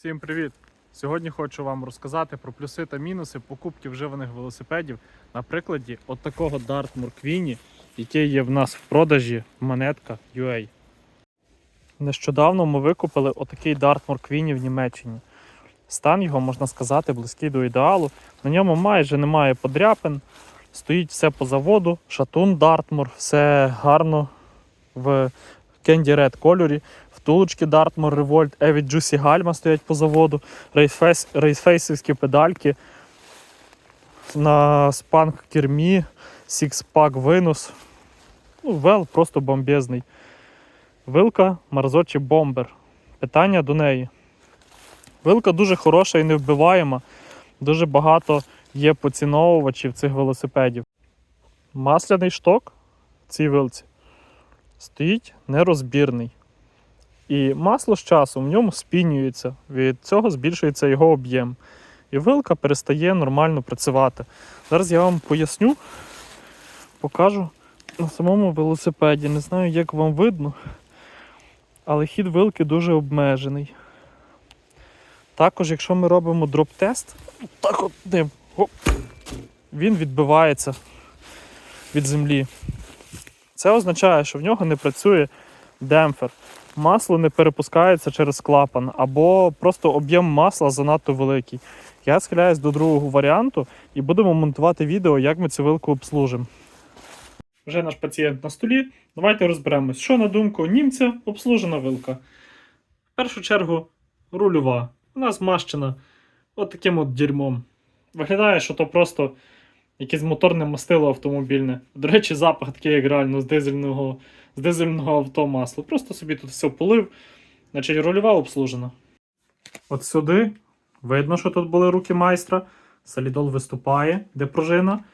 Всім привіт! Сьогодні хочу вам розказати про плюси та мінуси покупки вживаних велосипедів на прикладі от Dartmoor Queenie, який є в нас в продажі монетка UA. Нещодавно ми викупили отакий Dartmoor Queenie в Німеччині. Стан його, можна сказати, близький до ідеалу. На ньому майже немає подряпин, стоїть все по заводу, шатун Dartmoor, все гарно в Candy Red кольорі. Втулочки Dartmoor Revolt, Evit Juicy гальма стоять по заводу, рейсфейс, рейсфейсівські педальки на спанк кермі, сікспак винос. Ну, вел просто бомбезний. Вилка Марзочі Бомбер. Питання до неї. Вилка дуже хороша і невбиваєма. Дуже багато є поціновувачів цих велосипедів. Масляний шток в цій вилці стоїть нерозбірний. І масло з часом в ньому спінюється, від цього збільшується його об'єм. І вилка перестає нормально працювати. Зараз я вам поясню, покажу на самому велосипеді. Не знаю, як вам видно, але хід вилки дуже обмежений. Також, якщо ми робимо дроп-тест, так от ним, оп, він відбивається від землі. Це означає, що в нього не працює демпфер масло не перепускається через клапан, або просто об'єм масла занадто великий. Я схиляюсь до другого варіанту і будемо монтувати відео, як ми цю вилку обслужимо. Вже наш пацієнт на столі. Давайте розберемось, що на думку німця обслужена вилка. В першу чергу рульова. Вона змащена от таким от дерьмом. Виглядає, що то просто якесь моторне мастило автомобільне. До речі, запах такий, як реально з дизельного з дизельного авто масло. Просто собі тут все полив. Значить, рульова обслужена. От сюди видно, що тут були руки майстра. Солідол виступає, де пружина.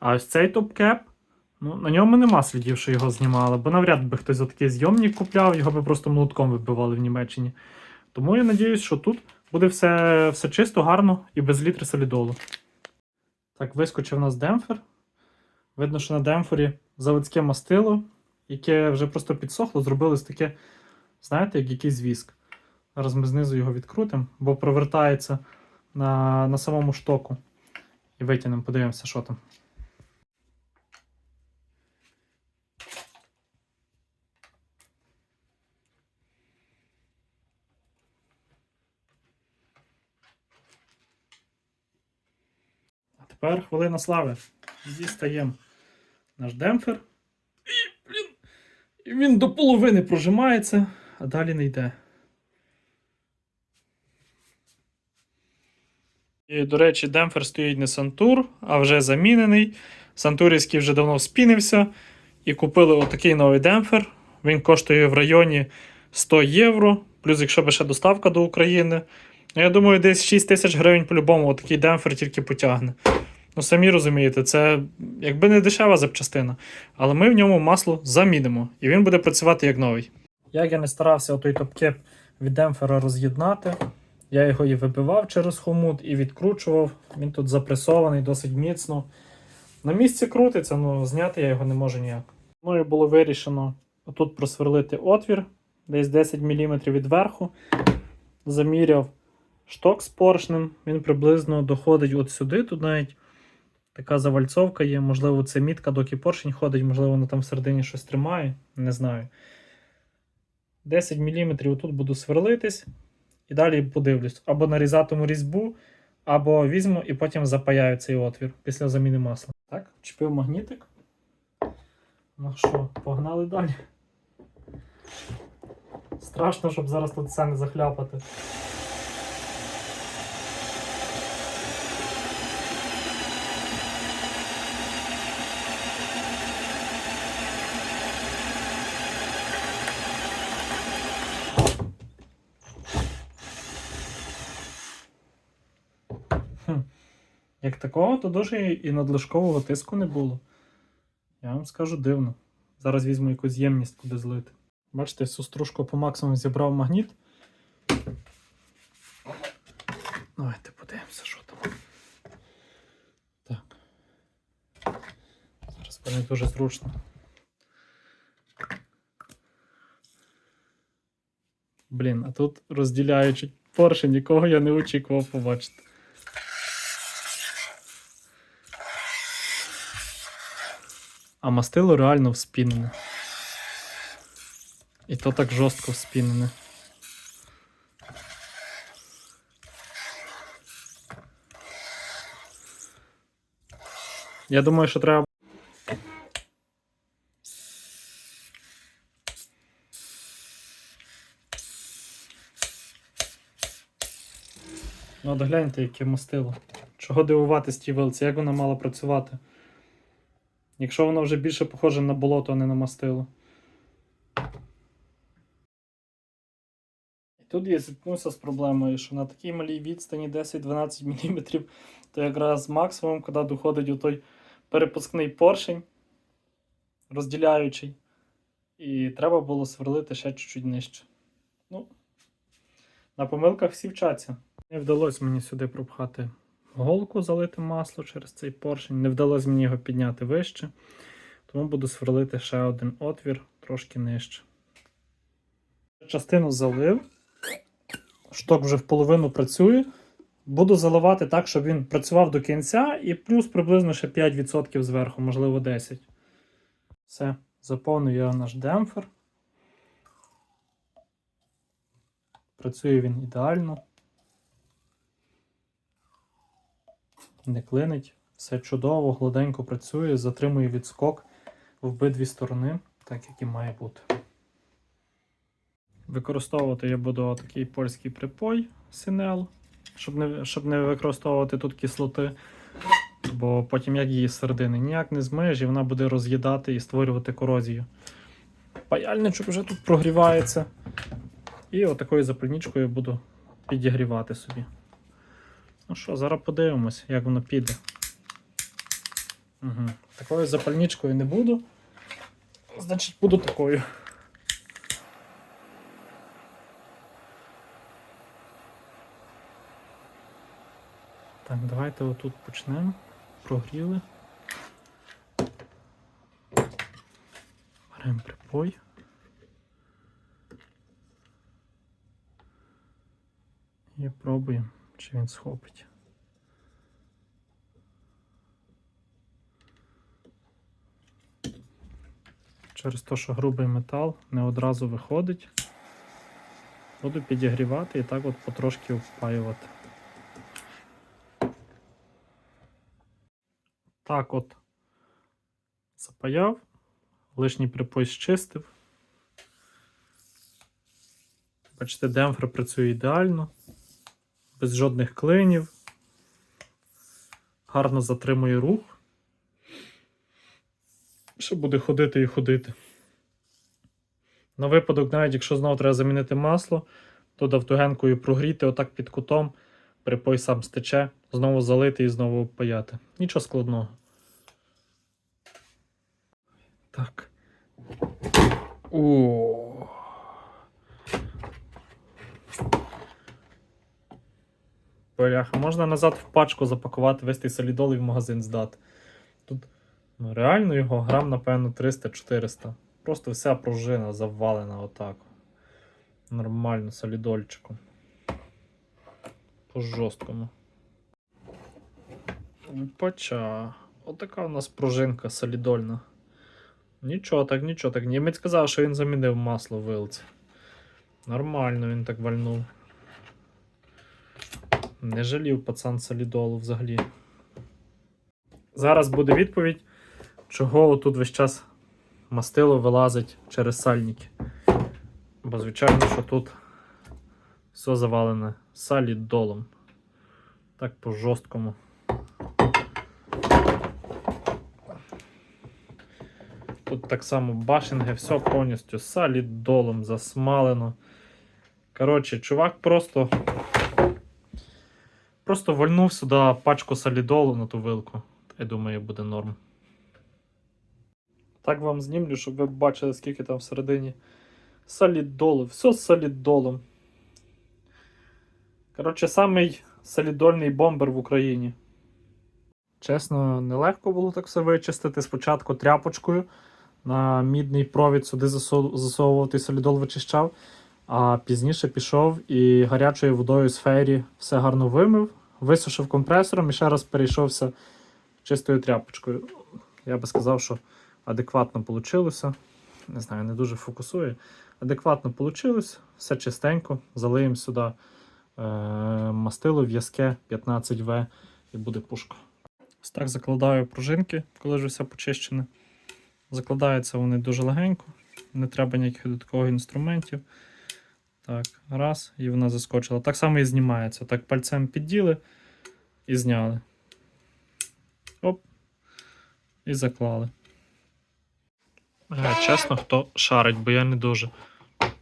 А ось цей топ-кеп, ну, на ньому нема слідів, що його знімали, бо навряд би хтось отакий зйомник купляв, його би просто молотком вибивали в Німеччині. Тому я надіюсь, що тут буде все, все чисто, гарно і без літри солідолу. Так, вискочив у нас демпфер. Видно, що на демпфері заводське мастило яке вже просто підсохло, зробилось таке, знаєте, як якийсь віск. Зараз ми знизу його відкрутимо, бо провертається на, на самому штоку. І витягнемо, подивимося, що там. А тепер хвилина слави. Дістаємо наш демпфер. І, блін, він до половини прожимається, а далі не йде. І, до речі, демпфер стоїть не Сантур, а вже замінений. Сантурівський вже давно спінився. І купили отакий новий демпфер. Він коштує в районі 100 євро. Плюс, якщо би ще доставка до України. Ну, я думаю, десь 6 тисяч гривень по-любому отакий демпфер тільки потягне. Ну, самі розумієте, це якби не дешева запчастина, але ми в ньому масло замінимо, і він буде працювати як новий. Як я не старався той топкеп від демпфера роз'єднати, я його і вибивав через хомут, і відкручував. Він тут запресований досить міцно. На місці крутиться, але зняти я його не можу ніяк. Мною було вирішено тут просверлити отвір, десь 10 мм від верху. Заміряв шток з поршнем, він приблизно доходить от сюди, тут навіть. Така завальцовка є, можливо, це мітка, доки поршень ходить, можливо, воно там всередині щось тримає, не знаю. 10 мм тут буду сверлитись, і далі подивлюсь. Або нарізатиму різьбу, або візьму і потім запаяю цей отвір після заміни масла. Так, чіпив магнітик. Ну що, погнали далі. Страшно, щоб зараз тут все не захляпати. Як такого, то дуже і надлишкового тиску не було. Я вам скажу дивно. Зараз візьму якусь ємність, куди злити. Бачите, всю стружку по максимуму зібрав магніт. Давайте подивимося, що там. Так. Зараз буде дуже зручно. Блін, а тут розділяючи поршень, якого я не очікував побачити. А мастило реально вспінене. І то так жорстко вспінене. Я думаю, що треба. Ну, от гляньте, яке мастило. Чого дивуватись тій вилці, як вона мала працювати? Якщо воно вже більше похоже на болото, а не на мастило. Тут я зіткнувся з проблемою, що на такій малій відстані 10-12 мм, то якраз максимум, коли доходить у той перепускний поршень, розділяючий. І треба було сверлити ще чуть-чуть нижче. Ну, на помилках всі вчаться. Не вдалося мені сюди пропхати голку, залити масло через цей поршень. Не вдалося мені його підняти вище. Тому буду сверлити ще один отвір трошки нижче. Частину залив. Шток вже в половину працює. Буду заливати так, щоб він працював до кінця, і плюс приблизно ще 5% зверху, можливо 10%. Все, заповнюю я наш демпфер. Працює він ідеально. Не клинить. Все чудово, гладенько працює, затримує відскок в обидві сторони, так як і має бути. Використовувати я буду такий польський припой Синел, щоб не, щоб не використовувати тут кислоти, бо потім як її середини ніяк не змиєш, і вона буде роз'їдати і створювати корозію. Паяльничок вже тут прогрівається. І отакою запальничкою буду підігрівати собі. Ну що, зараз подивимось, як воно піде. Угу. Такою запальничкою не буду. Значить, буду такою. Так, давайте отут почнемо. Прогріли. Беремо припой. І пробуємо, чи він схопить. Через те, що грубий метал не одразу виходить. Буду підігрівати і так от потрошки впаювати. Так от запаяв, лишній припой зчистив. Бачите, демпфер працює ідеально, без жодних клинів. Гарно затримує рух. Ще буде ходити і ходити. На випадок, навіть якщо знову треба замінити масло, то давтугенкою прогріти отак під кутом, припой сам стече, знову залити і знову паяти. Нічого складного. Так. О. Бляха, можна назад в пачку запакувати, вести солідол і в магазин здати. Тут ну, реально його грам, напевно, 300-400. Просто вся пружина завалена отак. Нормально, солідольчиком. По жорсткому. Поча. Отака у нас пружинка солідольна. Нічого так, нічого так. Німець сказав, що він замінив масло в вилці. Нормально він так вальнув. Не жалів пацан солідолу взагалі. Зараз буде відповідь, чого тут весь час мастило вилазить через сальники. Бо, звичайно, що тут все завалене салідолом. Так по жорсткому. Тут так само башенги, все повністю салідолом засмалено. Коротше, чувак просто. Просто вальнув сюди пачку солідолу на ту вилку. Я думаю, буде норм. Так вам знімлю, щоб ви бачили, скільки там всередині солідолу. Все з солідолом. Коротше, самий солідольний бомбер в Україні. Чесно, нелегко було так все вичистити. Спочатку тряпочкою на мідний провід сюди засовувати солідол вичищав. А пізніше пішов і гарячою водою з фейрі все гарно вимив, висушив компресором і ще раз перейшовся чистою тряпочкою. Я би сказав, що адекватно вийшло. Не знаю, не дуже фокусує. Адекватно вийшло, все чистенько. Залиємо сюди е, мастило в'язке 15В і буде пушка. Ось так закладаю пружинки, коли вже все почищене. Закладаються вони дуже легенько, не треба ніяких додаткових інструментів. Так, раз, і вона заскочила. Так само і знімається. Так, пальцем підділи і зняли. Оп. І заклали. Е, чесно, хто шарить, бо я не дуже.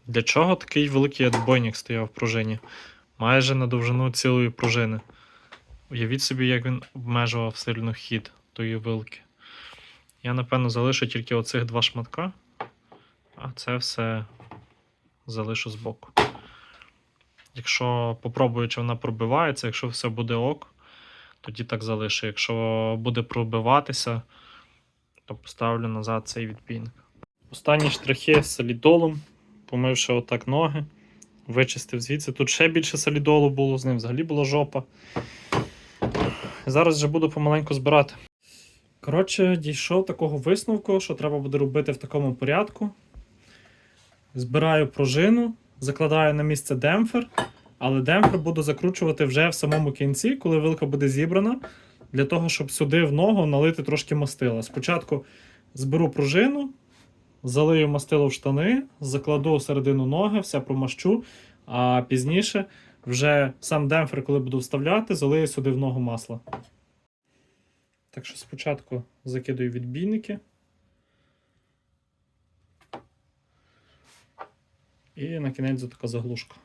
Для чого такий великий отбойник стояв в пружині? Майже на довжину цілої пружини. Уявіть собі, як він обмежував сильно хід тої вилки. Я, напевно, залишу тільки оцих два шматка, а це все залишу збоку. Якщо попробую, чи вона пробивається, якщо все буде ок, тоді так залишу. Якщо буде пробиватися, то поставлю назад цей відбійник. Останні штрихи з солідолом, помивши отак ноги, вичистив звідси. Тут ще більше солідолу було, з ним взагалі була жопа. Зараз вже буду помаленьку збирати. Коротше, дійшов такого висновку, що треба буде робити в такому порядку. Збираю пружину, закладаю на місце демпфер, але демпфер буду закручувати вже в самому кінці, коли вилка буде зібрана, для того, щоб сюди в ногу налити трошки мастила. Спочатку зберу пружину, залию мастило в штани, закладу середину ноги, все промащу, а пізніше вже сам демпфер, коли буду вставляти, залию сюди в ногу масла. Так що спочатку закидаю відбійники. І на кінець така заглушка.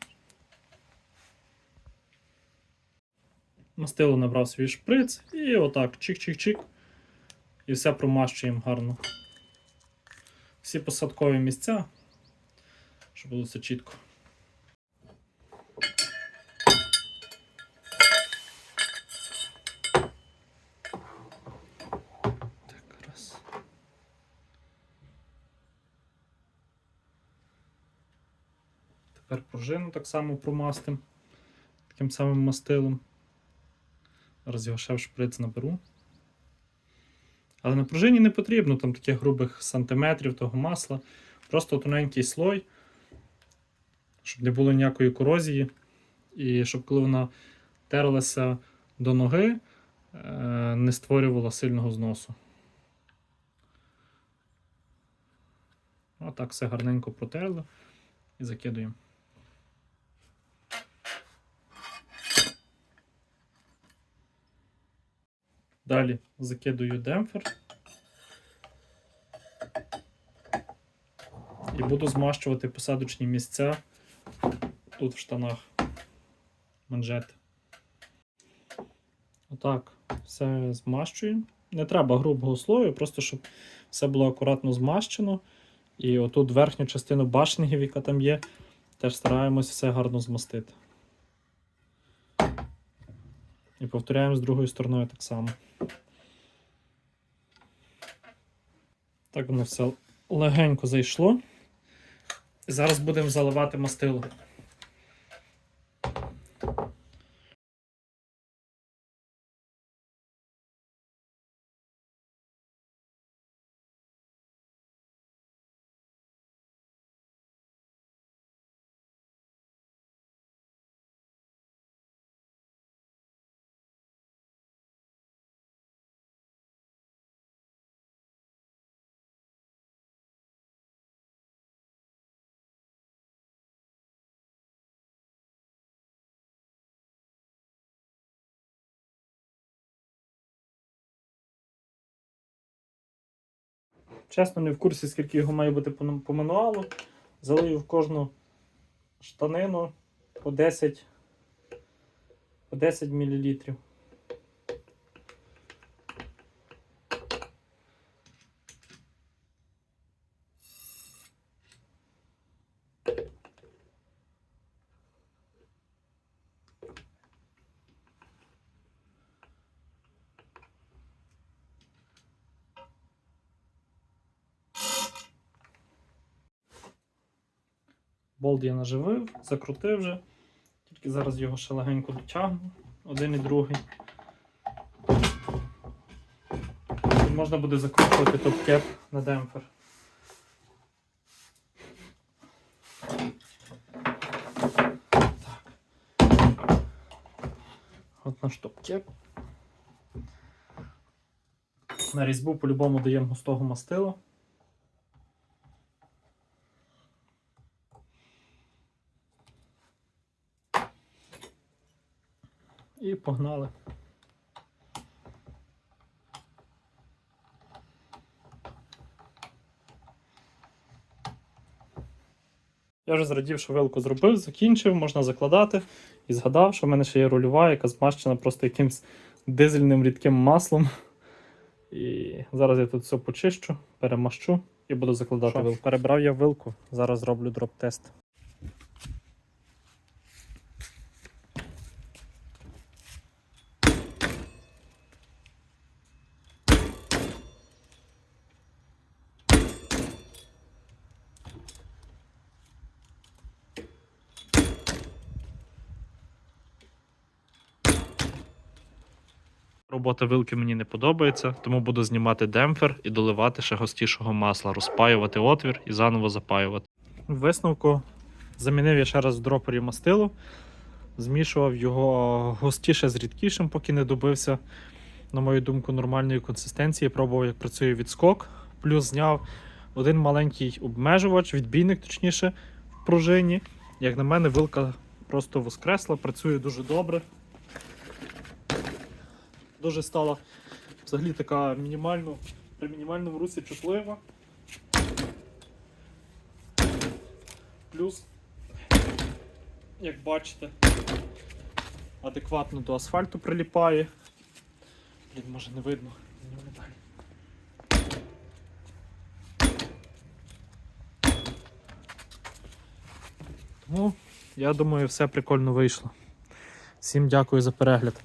Мастило набрав свій шприц і отак чик-чик-чик. І все промащуємо гарно. Всі посадкові місця, щоб було все чітко. Тепер пружину так само промастим таким самим мастилом. Зараз його ще в шприц наберу. Але на пружині не потрібно там таких грубих сантиметрів того масла. Просто тоненький слой, щоб не було ніякої корозії. І щоб коли вона терлася до ноги, е, не створювала сильного зносу. Отак все гарненько протерли і закидуємо. Далі закидую демпфер. І буду змащувати посадочні місця тут в штанах манжети. Отак, все змащуємо. Не треба грубого слою, просто щоб все було акуратно змащено. І отут верхню частину башнингів, яка там є, теж стараємось все гарно змастити. І повторяємо з другою стороною так само. Так воно все легенько зайшло. Зараз будемо заливати мастило. Чесно, не в курсі, скільки його має бути по, мануалу. Залию в кожну штанину по 10, по 10 мл. Болт я наживив, закрутив вже. Тільки зараз його ще легенько дотягну. Один і другий. І можна буде закручувати топ-кеп на демпфер. Так. От наш топ-кеп. На різьбу по-любому даємо густого мастила. І погнали. Я вже зрадів, що вилку зробив, закінчив, можна закладати. І згадав, що в мене ще є рульова, яка змащена просто якимсь дизельним рідким маслом. І зараз я тут все почищу, перемащу і буду закладати Що? вилку. Перебрав я вилку, зараз зроблю дроп-тест. Робота вилки мені не подобається, тому буду знімати демпфер і доливати ще густішого масла, розпаювати отвір і заново запаювати. Висновку замінив я ще раз в дропері мастило, змішував його густіше з рідкішим, поки не добився, на мою думку, нормальної консистенції. Пробував, як працює відскок. Плюс зняв один маленький обмежувач, відбійник, точніше, в пружині. Як на мене, вилка просто воскресла, працює дуже добре дуже стала взагалі така мінімально, при мінімальному русі чутлива. Плюс, як бачите, адекватно до асфальту приліпає. Блін, може не видно. Мені медаль. Тому, я думаю, все прикольно вийшло. Всім дякую за перегляд.